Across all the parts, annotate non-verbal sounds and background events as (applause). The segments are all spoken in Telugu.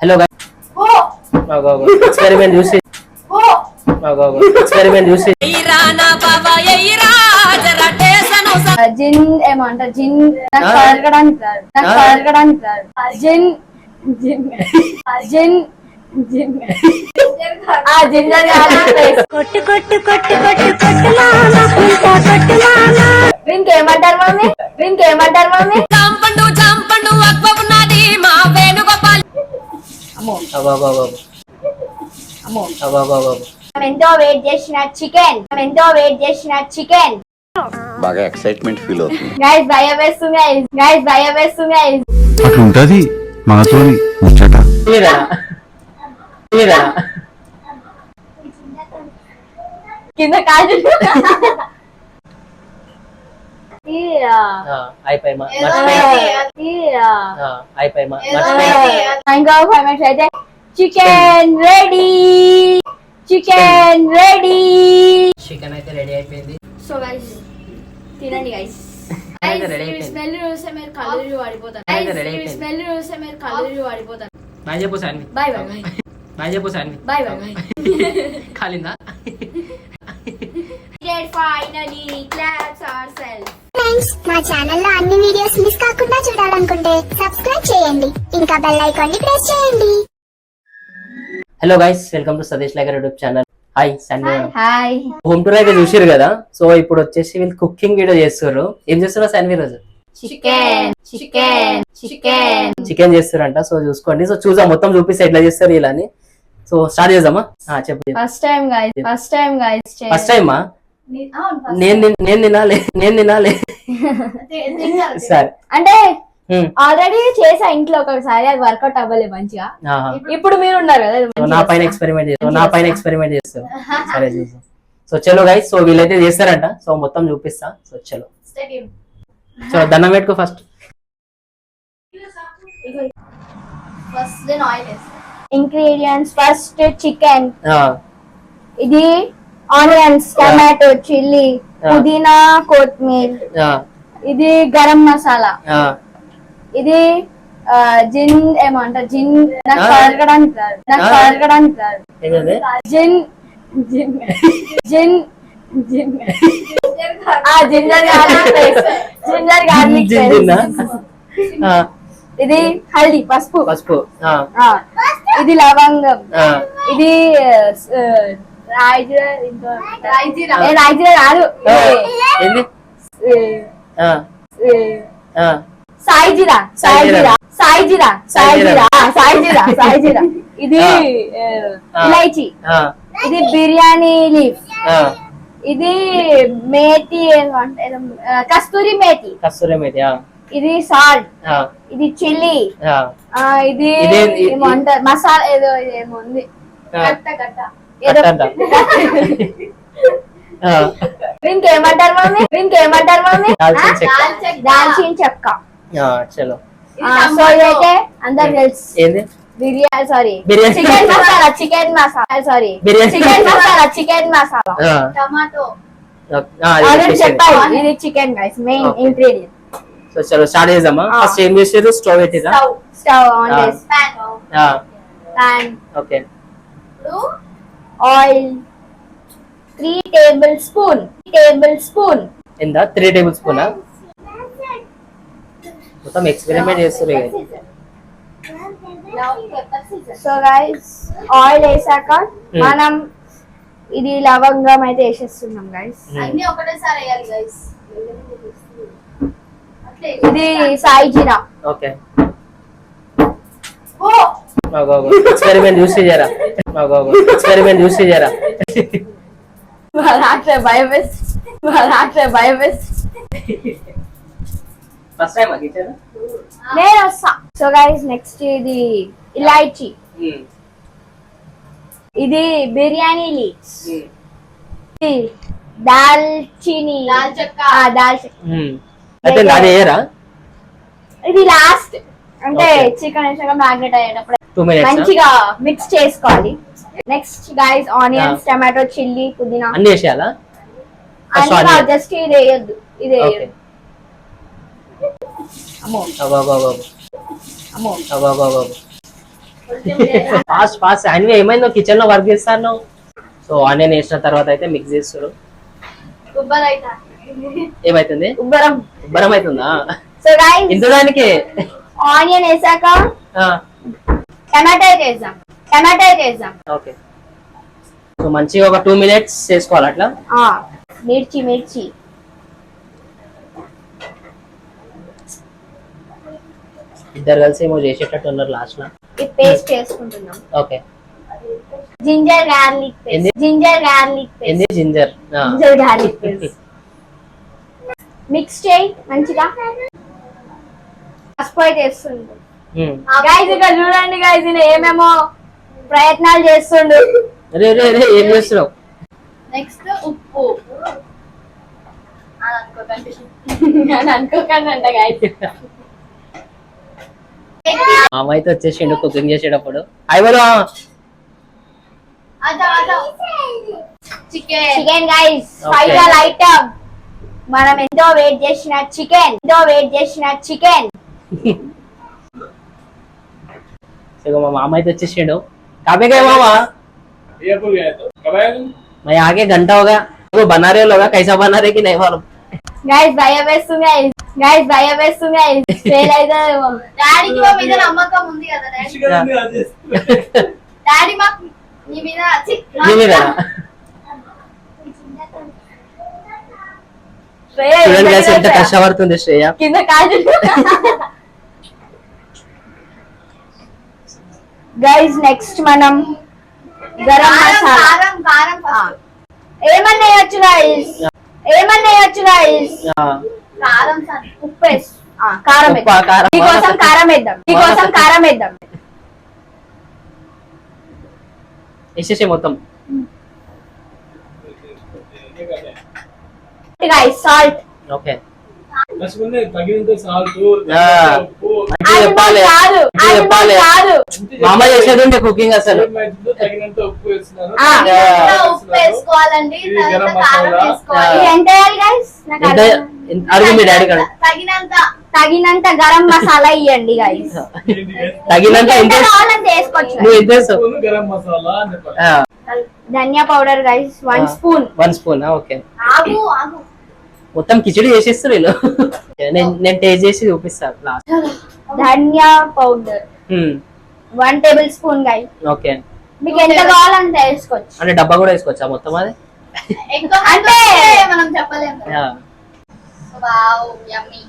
హలో ఎక్స్పెరిమెంట్ చూసి ఎక్స్పెరిమెంట్ చూసి జిన్ ఏమంటారు జిన్ నాకు ఆ? పలకడానికి రాదు. నాకు ఆ? పలకడానికి రాదు. జిన్. జిన్. జిన్ జిన్ ఆ జింజర్ గార్లిక్ కొట్టు కొట్టు కొట్టు కొట్టు కొట్టు మామ ఇంకా కొట్టు మామ వీనికి ఏమంటారు మమ్మీ వీనికి ఏమంటారు మమ్మీ ఎంతో వెయిట్ చేసిన చికెన్ మనం ఎంతో వెయిట్ చేసిన చికెన్ బాగా ఎక్సైట్మెంట్ ఫీల్ అవుతుంది. గైస్ భయం వేస్తుంది guys. గైస్ భయం వేస్తుంది guys. అట్లుంటది మనతోని ముచ్చట. మీరా? మీరా? కింద కాదు. అయిపోయి. అయిపోయి అయితే chicken ready chicken ready chicken అయితే రెడీ అయిపోయింది. సో గైస్ తినండి గైస్. (laughs) స్మెల్ చూస్తే మీరు కలర్ వాడిపోతారు. స్మెల్ చూస్తే మీరు కలర్ వాడిపోతారు. బాయ్ చెప్పు సాన్వి. బాయ్ బాయ్ బాయ్ చెప్పు Saanvi. Bye bye bye కాలిందా? Finally claps our self friends మా ఛానల్లో అన్ని వీడియోస్ మిస్ కాకుండా చూడాలనుకుంటే సబ్స్క్రైబ్ చేయండి. ఇంకా బెల్ ఐకాన్ని ప్రెస్ చేయండి. Hello guys welcome to Satish vlogger YouTube channel hi Sunday hi home tour అయితే చూసారు కదా? సో ఇప్పుడు వచ్చేసి వీళ్ళు కుకింగ్ వీడియో చేస్తారు ఏం చేస్తున్నారు సన్వి రోజు చికెన్ చికెన్ చికెన్ చికెన్ చేస్తారంట సో చూసుకోండి. సో చూద్దాం. మొత్తం చూపిస్తే ఎట్లా చేస్తారు ఇలా అని సో స్టార్ట్ చేద్దామా? ఆ, చెప్పు first time guys first time guys first టైమా నేను నేను తినాలి. నేను తినాలి. (laughs) సరే. అంటే. ఆల్రెడీ చేసా ఇంట్లో ఒకసారి అది వర్కౌట్ అవ్వలేదు మంచిగా. ఇప్పుడు మీరు ఉన్నారు కదా నా పైన. ఎక్స్పెరిమెంట్ చేస్తారు నా పైన ఎక్స్పెరిమెంట్ చేస్తారు. (laughs) సరే చూద్దాం. సో చలో గైస్ సో వీళ్ళైతే చేస్తారంట. సో మొత్తం చూపిస్తా. సో చలో. సో దండం పెట్టుకో ఫస్ట్ ఇంగ్రీడియంట్స్ ఫస్ట్ చికెన్ ఇది ఆనియన్స్ టమాటో చిల్లీ. పుదీనా కొత్తిమీర. ఇది గరం మసాలా. ఇది ఆ, జిన్ ఏమంటారు జిన్ నాకు. పలకడానికి రాదు. నాకు రాదు. జిన్ జిన్ జిన్ జిన్. ఆ జింజర్ గార్లిక్ జింజర్ ఇది హల్దీ పసుపు. పసుపు ఆ, ఆ, ఇది లవంగం. ఇది రాయిజీరా ఇంకో రాయిజీరా. కాదు. సాయిజీరా సాయిజీరా సాయిజీరా ఆ, సాయిజీరా. సాయిజీరా ఇది. ఇలైచి. ఇది బిర్యానీ లీఫ్. ఇది మేతి కస్తూరి మేతి. కస్తూరి మేతి ఇది సాల్ట్. ఇది చిల్లీ. ఇది మసాలా ఏదో ఏమో ఉంది. (laughs) ఏమంటారు మమ్మీ? దీనికి ఏమంటారు మమ్మీ? దాల్చిన చెక్క. చలో. సో ఇదైతే అందరు తెలుసు. ఏంది? Biryani sorry. Chicken masala chicken masala. Sorry. Chicken masala chicken masala. Tomato. చెప్పాలి. ఇది chicken guys main. Ingredient so చలో స్టార్ట్ చేద్దామా? ఆ. ఫస్ట్ ఏం చేసారు స్టవ్ పెట్టిరా స్టవ్ స్టవ్ ఆన్ ఆ. చేసి pan okay. Oil three tablespoon tablespoon ఎంత త్రీ టేబుల్ స్పూనా మొత్తం ఎక్స్పెరిమెంట్ చేస్తారు ఇక. సో గైస్ ఆయిల్ వేసాక Hmm. మనం ఇది లవంగం అయితే వేసేస్తున్నాం గైస్ ఉమ్. ఒకటేసారి వేయాలి గైస్ ఇది సాయి జీరా ఓకే ఎక్స్పెరిమెంట్ చూసి జరా ఎక్స్పెరిమెంట్ చూసి రాట్లే భయం వేసి భయం వేసి ఫస్ట్ టైం కిచెన్ నేను వస్తా. సో గైస్ నెక్స్ట్ ఇది ఇలాయచి. ఇది బిర్యానీ లీవ్స్ ఇది దాల్చిని. దాల్ చెక్క. ఆ, దాల్చి అయితే నాది వేయరా ఇది లాస్ట్ అంటే. చికెన్ వేసాక మ్యాగ్నెట్ అయ్యేటప్పుడు. మంచిగా మిక్స్ చేసుకోవాలి. Next guys onions tomato chilli పుదీనా. అన్ని వేసేయాలా? జస్ట్ ఇది వేయద్దు. ఇది ఓకే వేయద్దు. అమ్మో అబాబాబాబు అమ్మో అబాబాబాబు ఫాస్ట్ ఫాస్ట్ అన్ని ఏమైందో కిచెన్లో వర్క్ చేస్తాను. సో ఆనియన్ వేసిన తర్వాత అయితే మిక్స్ చేస్తారు ఏమైతుంది? ఉబ్బరం. ఉబ్బరం అవుతుందా? సో గైస్ ఇంత దానికి ఆనియన్ వేసాక టమాటా టమాటా వేద్దాం ఓకే సో మంచిగా ఒక టూ మినిట్స్ చేసుకోవాలి అట్లా? ఆ, మిర్చి మిర్చి. ఇద్దరు కలిసి ఏమో చేసేటట్టు ఉన్నారు లాస్ట్లో. ఈ పేస్ట్ వేసుకుంటున్నాం ఓకే జింజర్ గార్లిక్ ఏంది? పేస్ట్ జింజర్ గార్లిక్ పేస్ట్ ఏంది ginger ginger garlic paste mix చేయి మంచిగా. పసుపు అయితే వేస్తుండు. గైజ్ ఇక్కడ చూడండి గైజ్ ఈయన ఏమేమో ప్రయత్నాలు చేస్తుండు. రే రే రే ఏం చేస్తున్నావు? నెక్స్ట్ ఉప్పు. (laughs) అని అనుకోకండి అని (laughs) అనుకోకండి అంట (laughs) మామ అయితే వచ్చేసిండు కుకింగ్ చేసేటప్పుడు అయిపోదు chicken guys Okay. Final item మనం ఎంతో వెయిట్ చేసిన చికెన్ ఎంతో వెయిట్ చేసిన చికెన్ సో మా మామ అయితే వచ్చేసిండు काबे मामा ये भूल गया तो कब आया तुम मैं आगे घंटा हो गया वो बना रहे लोग कैसा बना रहे कि नहीं मालूम గైస్ భయం వేస్తుంది గైస్ గాయస్ భయం వేస్తుంది. గాయస్ ఫెయిల్ అయితే డాడీకి మా మీద (laughs) నమ్మకం ఉంది కదా డాడీ మాకు నీ మీద శ్రేయ ఎంత కష్టపడుతుంది శ్రేయ? కింద కాదు. నెక్స్ట్ మనం గరం మసాలా. ఏమన్నా వేయచ్చు ఏమన్నా వేయచ్చు కారం ఉప్పు వేసి కారం వేద్దాం. మీకోసం కారం వేద్దాం. మీకోసం కారం వేద్దాం. వేసేసే మొత్తం. సాల్ట్ ఓకే చెప్పాలి. చెప్పాలి. మా కుకింగ్ అసలు. అడుగు మీ డాడీ తగినంత తగినంత గరం మసాలా ఇవ్వండి (laughs) తగినంత ధనియా powder guys one spoon. One spoon okay. మొత్తం కిచడి చేసేస్తారు వీళ్ళు. నేను నేను టేస్ట్ చేసి చూపిస్తాను లాస్ట్ ధనియా powder. One table spoon okay మీకు ఎంత కావాలంత వేసుకోవచ్చు. అంటే డబ్బా కూడా వేసుకోవచ్చా మొత్తం అది? అంటే మనం చెప్పలేము ఆ, వావ్ యమ్మీ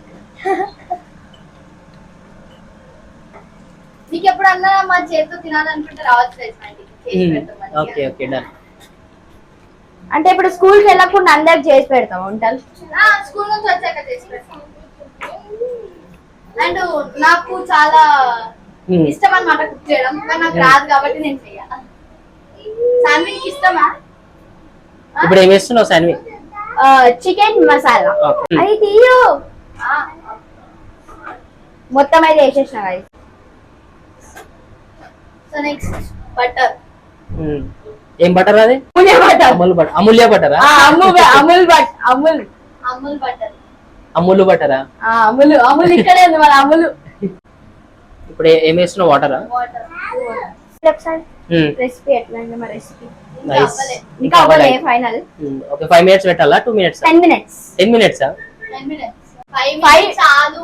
నీకు ఎప్పుడన్నా మా చేతితో తినాలనుకుంటే రావచ్చు. ఓకే ఓకే డన్ అంటే ఇప్పుడు స్కూల్కి వెళ్ళకుండా అందరికి చేసి పెడతాం వంటలు స్కూల్ నుంచి వచ్చాక చేసి పెడతాం. అండ్ నాకు చాలా ఉమ్, ఇష్టం అన్నమాట కుక్ చేయడం కానీ నాకు రాదు కాబట్టి నేను చెయ్యాలి సాన్విక్ ఇష్టమా? ఇప్పుడు ఏం వేస్తున్నావు సాన్వి చికెన్ మసాలా. అది తీయు. మొత్తం అయితే వేసేసిన guys. సో నెక్స్ట్ బటర్ ఏం బటర్ అది? అమూల్ బటర్ అమూల్య బటరా అమూల్ అమూల్ బట్ అమూల్. అమూల్ బటర్ అమూల్ బటరా అమూల్. అమూల్ ఇక్కడే ఉంది మన అమూల్. ఇప్పుడు ఏ- వేస్తున్నావు? వాటరా రెసిపీ ఎట్లా మా రెసిపీ ఇంకా అవ్వలే. ఫైనల్ ఓకే ఫైవ్ మినిట్స్ పెట్టాలా? Two minutes ten minutes ten minutes five చాలు.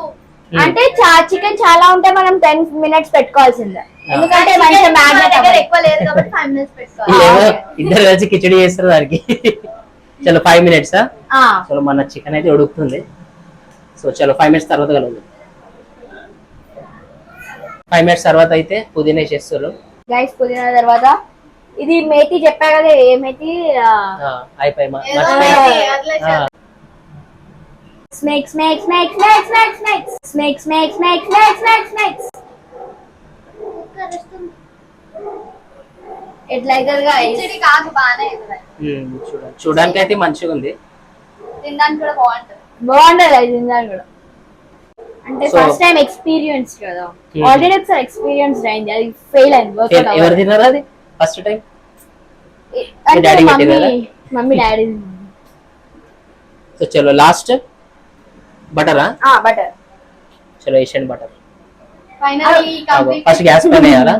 అంటే చికెన్ చాలా ఉంటే మనం టెన్ మినిట్స్ పెట్టుకోవాల్సిందే. ఎందుకంటే మంచిగా మ్యాగ్నెట్ ఎక్కువ లేదు కాబట్టి ఫైవ్ మినిట్స్ ఇద్దరు కలిసి కిచడి చేస్తారు దానికి. చలో ఫైవ్ మినిట్స్ ఆ? చలో మన చికెన్ అయితే ఉడుకుతుంది. సో చలో ఫైవ్ మినిట్స్ తర్వాత కలదు ఫైవ్ మినిట్స్ తర్వాత అయితే పుదీనా చేస్తారు. గైస్ పుదీనా తర్వాత ఇది మేతి చెప్పా కదా ఏ మేతి? అయిపోయి snack snack snack snack snack snack snack snacks ఎట్లయితే కాదు బాగానే ఉమ్, చూడండి. చూడడానికి అయితే మంచిగా ఉంది. తినడానికి కూడా బాగుంటది. బాగుంటది అది తినడానికి కూడా. అంటే So- ఫస్ట్ టైం ఎక్స్పీరియన్స్ కదా. ఆల్రెడీ ఒకసారి ఎక్స్పీరియన్స్ అయింది. అది ఫెయిల్ అయింది. ఎవరు అది? ఫస్ట్ టైం అంటే మమ్మీ? మమ్మీ డాడీ సో చలో లాస్ట్ బటరా? బటర్. చలో ఏషియన్ బటర్. ఫస్ట్ గ్యాస్ పైన వేయాలా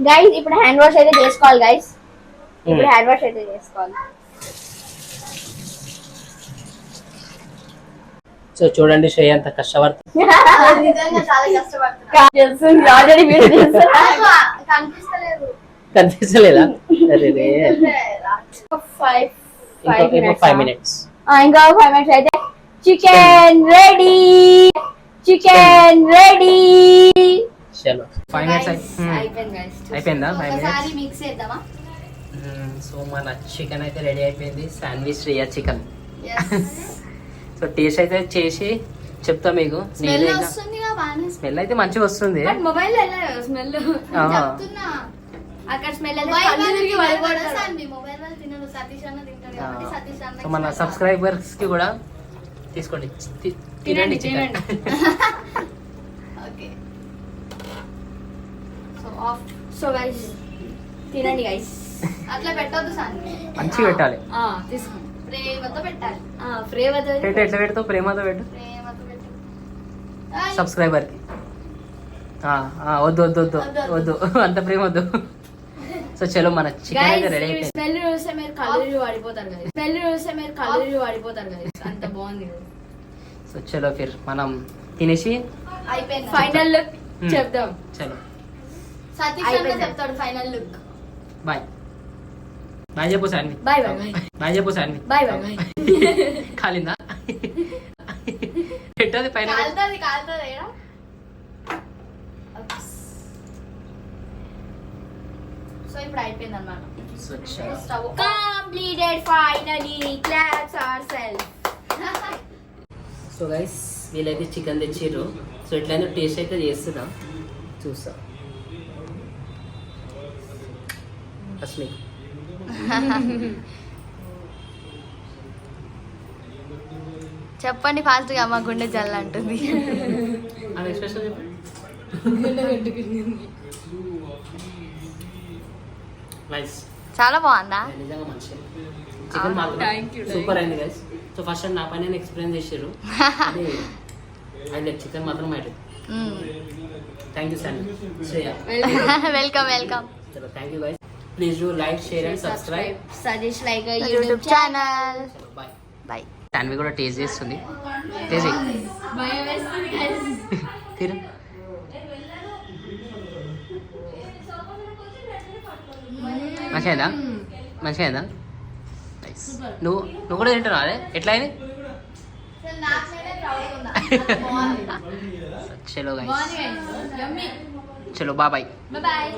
గైస్ ఇప్పుడు హ్యాండ్ వాష్ అయితే చేసుకోవాలి గైస్ ఇప్పుడు హ్యాండ్ వాష్ అయితే చేసుకోవాలి. సో చూడండి శ్రేయ అంత కష్టపడుతుంది కనిపించలేదా ఫైవ్ మినిట్స్ ఇంకా ఫైవ్ మినిట్స్ అయితే చికెన్ రెడీ చికెన్ రెడీ చలో ఫైవ్ మినిట్స్ అయిపోయింది guys. అయిపోయిందా ఫైవ్ మినిట్స్ ఒకసారి మిక్స్ చేద్దామా? సో మన చికెన్ అయితే రెడీ అయిపోయింది. Sandwich Shreya chicken Yes. (laughs) So taste అయితే చేసి చెప్తా మీకు. స్మెల్ వస్తుందిగా బాగానే. స్మెల్ అయితే మంచిగా వస్తుంది. Mobile smell? అక్కడ స్మెల్ సతీష్ అన్న కాబట్టి. సతీష్ అన్న సో మన సబ్స్క్రైబర్స్కి కూడా తీసుకోండి. తి- తినండి chicken. Okay so off so guys తినండి (laughs) గైస్ అట్లా పెట్టొద్దు మంచిగా పెట్టాలి. తీసుకోండి ప్రేమతో పెట్టాలి. పెట్టు ఎట్లా పెడతావు? ప్రేమతో పెట్టు. ప్రేమతో పెట్టు. సబ్స్క్రైబర్కి. ఆ, ఆ, వద్దు వద్దు వద్దు. వద్దు. (laughs) అంత ప్రేమ వద్దు. సో చలో మన చికెన్ అయితే రెడీ అయిపోయింది స్మెల్ చూస్తే మీరు కళ్ళు పడిపోతారు గైస్ స్మెల్ చూస్తే మీరు కళ్ళు పడిపోతారు గైస్ అంత బాగుంది. సో చలో ఫిర్ మనం తినేసి అయిపోయింది? Final look Hmm. చెప్దాం. చలో. సతీష్ అన్న. చెప్తాడు ఫైనల్ లుక్ బాయ్. బాయ్ చెప్పు సాన్వి బాయ్ బాయ్ బాయ్. చెప్పు సాన్వి బాయ్ బాయ్ బాయ్. (laughs) కాలిందా? (laughs) పెట్టది పైన. కాలుతుంది కాలుతుంది సో ఇప్పుడు అయిపోయింది అనమాట సో చలో. Stove completed finally claps our self so guys వీళ్ళైతే చికెన్ తెచ్చిర్రు. సో ఎట్లయినా టేస్ట్ అయితే చేస్తున్నా. చూస్తా. మీకు చెప్పండి ఫాస్ట్గా మా గుండె జల్ల అంటుంది ఆమె ఎక్స్ప్రెషన్ చెప్పు నైస్ చాలా బాగుందా? నిజంగా మంచి చికెన్ మాత్రం సూపర్ అయింది గైస్ సో ఫస్ట్ నా పైన ఎక్స్ప్లెయిన్ చేసారు అది చికెన్ మాత్రం అయితే thank you sir Shreya welcome welcome చలో thank you guys please do like share and subscribe suggest like YouTube channel bye bye Sanvi కూడా టేస్ట్ చేస్తుంది. టేస్ట్ (laughs) మంచిదా మంచిదా నువ్వు నువ్వు కూడా తింటున్నావు అదే? ఎట్లా అయింది? చలో చలో బాబాయ్ బాయ్